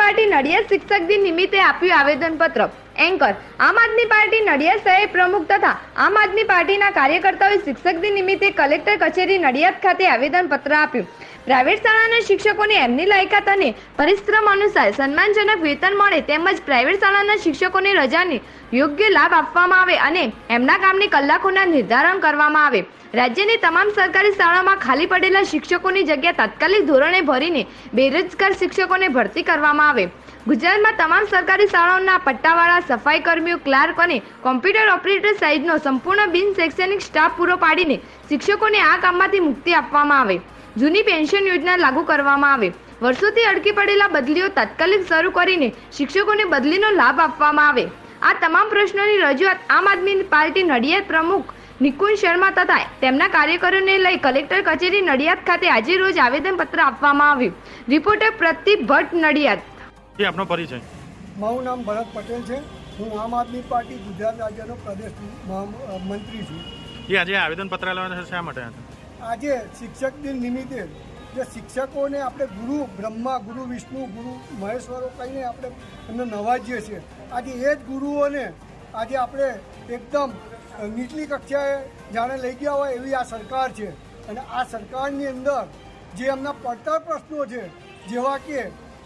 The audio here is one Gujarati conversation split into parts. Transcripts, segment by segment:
પાર્ટી નડિયાદ શિક્ષક દિન નિમિત્તે આપ્યું આવેદનપત્ર. એન્કર. આમ આદમી પાર્ટી નડિયાદ શહેર પ્રમુખ તથા આમ આદમી પાર્ટીના કાર્યકર્તાઓએ શિક્ષક દિન નિમિત્તે કલેક્ટર કચેરી નડિયાદ ખાતે આવેદનપત્ર આપ્યું. પ્રાઇવેટ શાળાના શિક્ષકોને એમની લાયકાત અને પરિશ્રમ અનુસાર સન્માનજનક વેતન મળે તેમજ પ્રાઇવેટ શાળાના શિક્ષકોને રજાની યોગ્ય લાભ આપવામાં આવે અને એમના કામની કલાકોના નિર્ધારણ કરવામાં આવે. રાજ્યની તમામ સરકારી શાળામાં ખાલી પડેલા શિક્ષકોની જગ્યા તાત્કાલિક ધોરણે ભરીને બેરોજગાર શિક્ષકોને ભરતી કરવામાં આવે. ગુજરાતમાં તમામ સરકારી શાળાઓના પટ્ટાવાળા સફાઈ કર્મીઓ, ક્લાર્ક અને કોમ્પ્યુટર ઓપરેટર સહિતનો સંપૂર્ણ બિન શૈક્ષણિક સ્ટાફ પૂરો પાડીને શિક્ષકોને આ કામમાંથી મુક્તિ આપવામાં આવે. જૂની પેન્શન યોજના લાગુ કરવામાં આવે. વર્ષોથી અડકી પડેલા બદલીઓ તાત્કાલિક શરૂ કરીને શિક્ષકોને બદલીનો લાભ આપવામાં આવે. આ તમામ પ્રશ્નોની રજૂઆત આમ આદમી પાર્ટી નડિયાદ પ્રમુખ નિકુંજ શર્મા તથા તેમના કાર્યકરોને લઈ કલેક્ટર કચેરી નડિયાદ ખાતે આજે રોજ આવેદનપત્ર આપવામાં આવ્યું. રિપોર્ટર પ્રતિક ભટ્ટ નડિયાદ. એ આપનો પરિચય. મારું નામ ભરત પટેલ છે. હું આમ આદમી પાર્ટી ગુજરાત રાજ્યનો પ્રદેશ મંત્રી છું. એ આજે આવેદનપત્ર લેવાના છે શા માટે આજે શિક્ષક દિન નિમિત્તે જે શિક્ષકોને આપણે ગુરુ બ્રહ્મા ગુરુ વિષ્ણુ ગુરુ મહેશ્વરો કહીને આપણે એમને નવાજીએ છીએ. આજે એ જ ગુરુઓને આજે આપણે એકદમ નીચલી કક્ષાએ જાણે લઈ ગયા હોય એવી આ સરકાર છે. અને આ સરકારની અંદર જે એમના પડતર પ્રશ્નો છે જેવા કે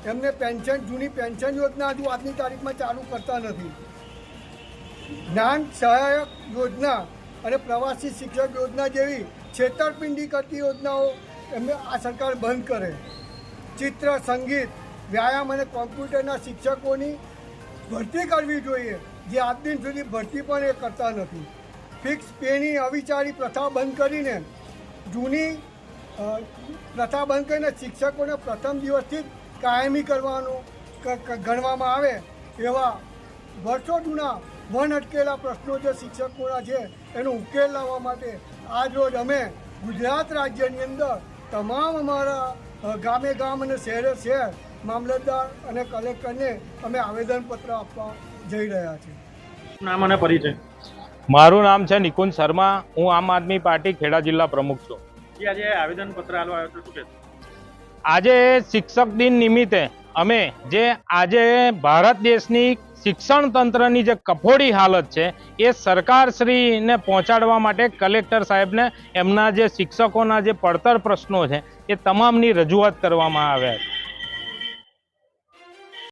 એમને પેન્શન, જૂની પેન્શન યોજના હજુ આજની તારીખમાં ચાલુ કરતા નથી. જ્ઞાન સહાયક યોજના અને પ્રવાસી શિક્ષક યોજના જેવી છેતરપિંડી કરતી યોજનાઓ એમને આ સરકાર બંધ કરે. ચિત્ર, સંગીત, વ્યાયામ અને કોમ્પ્યુટરના શિક્ષકોની ભરતી કરવી જોઈએ, જે આજ દિન સુધી ભરતી પણ એ કરતા નથી. ફિક્સ પેની અવિચારી પ્રથા બંધ કરીને જૂની પ્રથા બંધ કરીને શિક્ષકોને પ્રથમ દિવસથી જ કાયમી કરવાનું ગણવામાં આવે એવા વર્ષો જૂના વન અટકેલા પ્રશ્નો જે શિક્ષકોના છે એનો ઉકેલ લાવવા માટે આજ રોજ અમે ગુજરાત રાજ્યની અંદર તમામ અમારા ગામે ગામ અને શહેરે શહેર મામલતદાર અને કલેક્ટરને અમે આવેદનપત્ર આપવા જઈ રહ્યા છીએ. નામ અને પરિચય? મારું નામ છે નિકુંજ શર્મા. હું આમ આદમી પાર્ટી ખેડા જિલ્લા પ્રમુખ છું. આજે આવેદનપત્ર આલવા આવ્યો છું. શું કહેશો? આજે શિક્ષક દિન નિમિત્તે અમે જે આજે ભારત દેશની શિક્ષણ તંત્રની જે કફોડી હાલત છે, એ સરકારશ્રીને પહોંચાડવા માટે કલેક્ટર સાહેબને એમના જે શિક્ષકોના જે પડતર પ્રશ્નો છે, એ તમામની રજૂઆત કરવામાં આવ્યા છે.